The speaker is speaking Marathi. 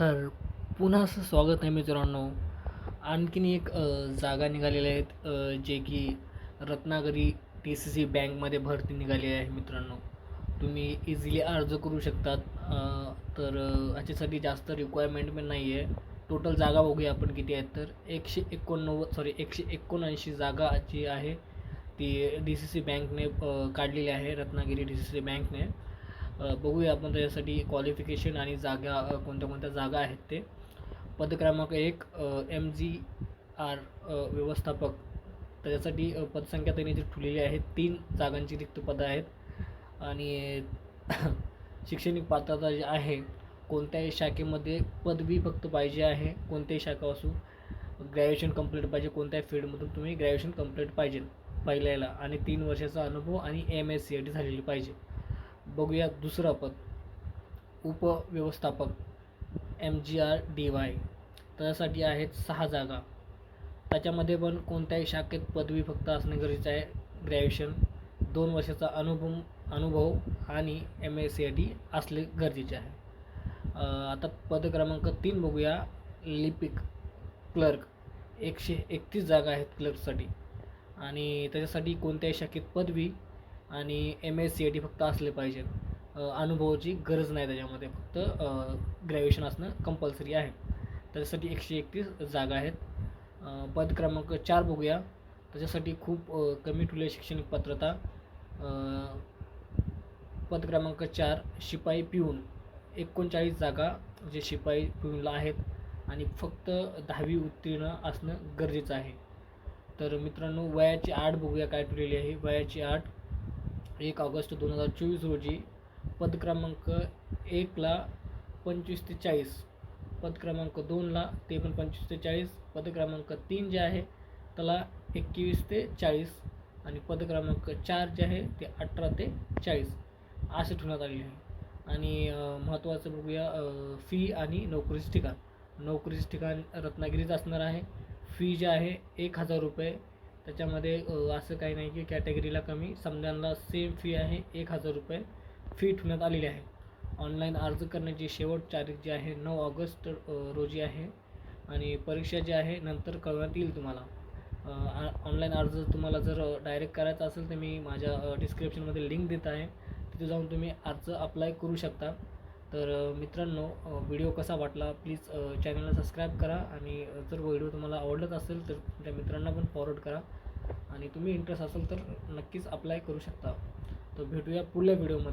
तर पुन्हा असं स्वागत आहे मित्रांनो. आणखीन एक जागा निघालेल्या आहेत जे की रत्नागिरी टी सी सी बँकमध्ये भरती निघाली आहे मित्रांनो. तुम्ही इझिली अर्ज करू शकतात. तर ह्याच्यासाठी याच्यासाठी जास्त रिक्वायरमेंट पण नाही आहे टोटल जागा बघूया आपण किती आहेत तर. एकशे एकोणनव्वद सॉरी एकशे एकोणऐंशी जागा जी आहे ती डी सी सी बँकने काढलेली आहे रत्नागिरी डी सी सी बँकने बघूया आपण त्याच्यासाठी क्वालिफिकेशन आणि जागा कोणत्या कोणत्या जागा आहेत ते. पदक्रमांक एक एम जी आर व्यवस्थापक. त्याच्यासाठी पदसंख्या त्यांनी जी ठेवलेली आहे तीन जागांची रिक्त पदं आहेत. आणि शैक्षणिक पात्रता जी आहे कोणत्याही शाखेमध्ये पदवी फक्त पाहिजे आहे कोणत्याही शाखा असू ग्रॅज्युएशन कंप्लीट पाहिजे कोणत्याही फील्डमधून तुम्ही ग्रॅज्युएशन कंप्लीट पाहिजे पहिल्याला. आणि तीन वर्षाचा अनुभव आणि M S C I T झालेली पाहिजे. बघूया दुसरं पद. उपव्यवस्थापक M G R D Y त्यासाठी आहेत सहा जागा. त्याच्यामध्ये पण कोणत्याही शाखेत पदवी फक्त असणे गरजेचं आहे. ग्रॅज्युएशन दोन वर्षाचा अनुभव अनुभव आणि M S C I T असले गरजेचे आहे. आता पद क्रमांक तीन बघूया. लिपिक क्लर्क एकशे एकतीस जागा आहेत क्लर्कसाठी. आणि त्याच्यासाठी कोणत्याही शाखेत पदवी आणि M S C I T फक्त असले पाहिजेत. अनुभवाची गरज नाही त्याच्यामध्ये. फक्त ग्रॅज्युएशन असणं कंपल्सरी आहे. त्याच्यासाठी एकशे एकतीस जागा आहेत. पद क्रमांक चार बघूया. त्याच्यासाठी खूप कमी ठुले शैक्षणिक पात्रता. पद क्रमांक चार शिपाई पिऊन. एकोणचाळीस जागा जे शिपाई पिऊनला आहेत. आणि फक्त दहावी उत्तीर्ण असणं गरजेचं आहे. तर मित्रांनो वयाची आठ बघूया काय ठेवलेली आहे. वयाची आठ एक ऑगस्ट दोन हजार चोवीस रोजी पद क्रमांक एकला पंचवीस ते चाळीस पद क्रमांक दोनला ते पण पंचवीस ते चाळीस पद क्रमांक तीन जे आहे त्याला एकवीस ते चाळीस आणि पद क्रमांक चार जे आहे ते अठरा ते चाळीस असे ठेवण्यात आलेले आहे. आणि महत्त्वाचं बघूया फी आणि नोकरीचं ठिकाण. नोकरीचं ठिकाण रत्नागिरीच असणार आहे. फी जे आहे एक हजार रुपये त्याच्यामध्ये असं काही नाही की कॅटेगरीला कमी. समजांना सेम फी आहे एक हजार रुपये फी ठेवण्यात आलेली आहे. ऑनलाईन अर्ज करण्याची शेवट तारीख जी आहे नऊ ऑगस्ट रोजी आहे. आणि परीक्षा जी आहे नंतर कळवण्यात येईल तुम्हाला. ऑनलाईन अर्ज तुम्हाला जर डायरेक्ट करायचा असेल तर मी माझ्या डिस्क्रिप्शनमध्ये लिंक देत आहे. तिथे जाऊन तुम्ही अर्ज अप्लाय करू शकता. तर मित्रांनो व्हिडिओ कसा वाटला प्लीज चॅनलला सबस्क्राईब करा आणि जर व्हिडिओ तुम्हाला आवडत असेल तर त्या मित्रांना पण फॉरवर्ड करा. आणि तुम्ही इंटरेस्ट असेल तर नक्कीच अप्लाय करू शकता. तर भेटूया पुढल्या व्हिडिओमध्ये.